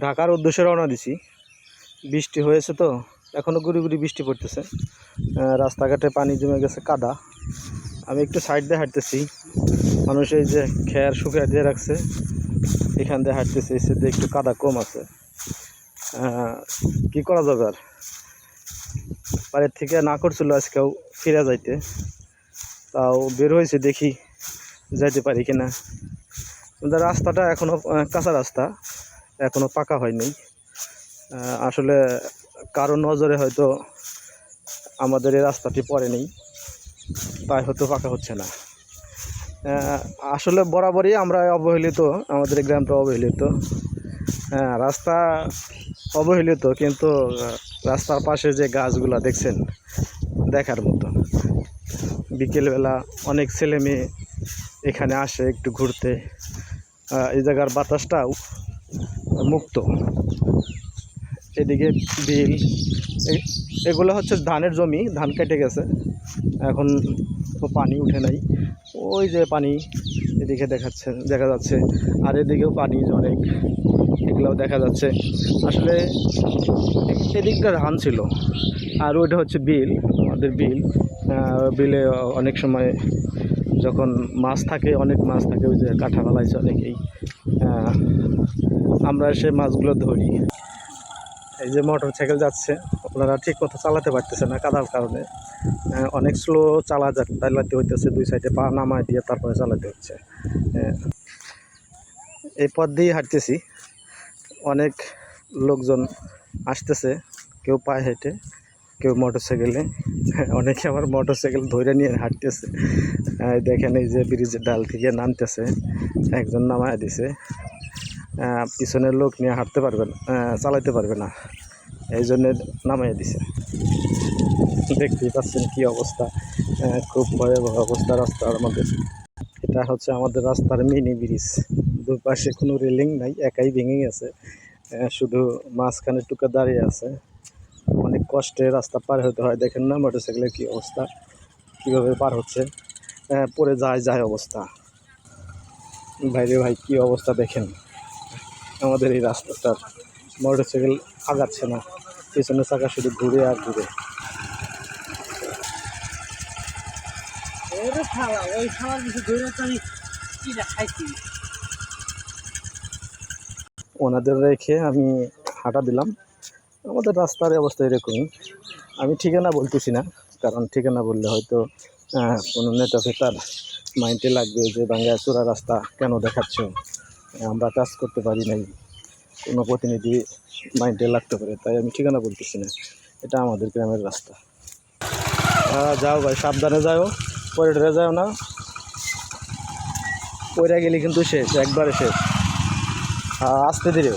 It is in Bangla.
ঢাকার উদ্দেশ্যে রওনা দিছি। বৃষ্টি হয়েছে তো এখনও গুড়ি গুড়ি বৃষ্টি পড়তেছে। রাস্তাঘাটে পানি জমে গেছে কাদা। আমি একটু সাইড দিয়ে হাঁটতেছি। মানুষ এই যে খেয়ার শুকিয়ে দিয়ে রাখছে, এখান দিয়ে হাঁটতেছে, এসে দিয়ে একটু কাদা কম আছে। কি করা যাবে আর? বাড়ির থেকে না করছিল আজকেও ফিরে যাইতে। তাও বের হয়েছে, দেখি যাইতে পারি কিনা। রাস্তাটা এখনও কাঁচা রাস্তা। এখনও পাকা হয়নি। আসলে কারও নজরে হয়তো আমাদের এই রাস্তাটি পড়েনি, তাই হয়তো পাকা হচ্ছে না। আসলে বরাবরই আমরা অবহেলিত, আমাদের এই গ্রামটা অবহেলিত। হ্যাঁ রাস্তা অবহেলিত, কিন্তু রাস্তার পাশে যে গাছগুলা দেখছেন, দেখার মতো। বিকেলবেলা অনেক ছেলে মেয়ে এখানে আসে একটু ঘুরতে। এই জায়গার বাতাসটাও মুক্ত। এদিকে বিল। এগুলো হচ্ছে ধানের জমি, ধান কেটে গেছে। এখন তো পানি উঠে নাই। ওই যে পানি এদিকে দেখাচ্ছে, দেখা যাচ্ছে। আর এদিকেও পানি অনেক, এগুলোও দেখা যাচ্ছে। আসলে এদিকটা ধান ছিল। আর ওইটা হচ্ছে বিল, আমাদের বিল। বিলে অনেক সময় যখন মাছ থাকে, অনেক মাছ থাকে, ওই যে কাঁঠা ফেলাইছে অনেকেই। আমরা সে মাছগুলো ধরি। এই যে মোটর সাইকেল যাচ্ছে আপনারা ঠিক মতো চালাতে পারতেছে না কাদার কারণে। অনেক স্লো চালা চালাতে হইতেছে দুই সাইডে পা নামায় দিয়ে তারপরে চালাতে হচ্ছে। আহ, এই পথ দিয়েই হাঁটতেছি। অনেক লোকজন আসতেছে কেউ পায়ে হেঁটে কেউ মোটর সাইকেলে অনেকে আবার মোটর সাইকেল ধরে নিয়ে হাঁটতেছে। দেখেন এই যে ব্রিজের ডাল থেকে নামতেছে একজন নামায় দিছে। পিছনের লোক নিয়ে হাঁটতে পারবে না চালাতে পারবে না। এই জন্যে নামাইয়া দিছে। দেখতেই পাচ্ছেন কী অবস্থা খুব ভয়াবহ অবস্থা রাস্তার মধ্যে। এটা হচ্ছে আমাদের রাস্তার মিনি ব্রিজ দুপাশে কোনো রেলিং নাই, একাই ভেঙে গেছে। শুধু মাঝখানে টুকা দাঁড়িয়ে আছে। অনেক কষ্টে রাস্তা পার হতে হয়। দেখেন না মোটরসাইকেলের কী অবস্থা, কীভাবে পার হচ্ছে। পড়ে যায় যায় অবস্থা। ভাইরে ভাই, কী অবস্থা দেখেন। আমাদের এই রাস্তাটার মোটর সাইকেল আগাচ্ছে না। পেছনের চাকা শুধু ঘুরে আর ঘুরে। ওনাদের রেখে আমি হাঁটা দিলাম। আমাদের রাস্তার অবস্থা এরকমই আমি ঠিকানা বলতেছি না কারণ ঠিকানা বললে হয়তো কোনো নেতা ফেতার মাইন্ডে লাগবে যে বাংলা চোরা রাস্তা কেন দেখাচ্ছ? আমরা কাজ করতে পারি নাই। কোনো প্রতিনিধি মাইন্ডে লাগতে পারে, তাই আমি ঠিকানা বলতেছি না। এটা আমাদের গ্রামের রাস্তা। যাও ভাই, সাবধানে যাও পরে যাও না। পরে গেলে কিন্তু শেষ, একবারে শেষ। আসতে ধীরে।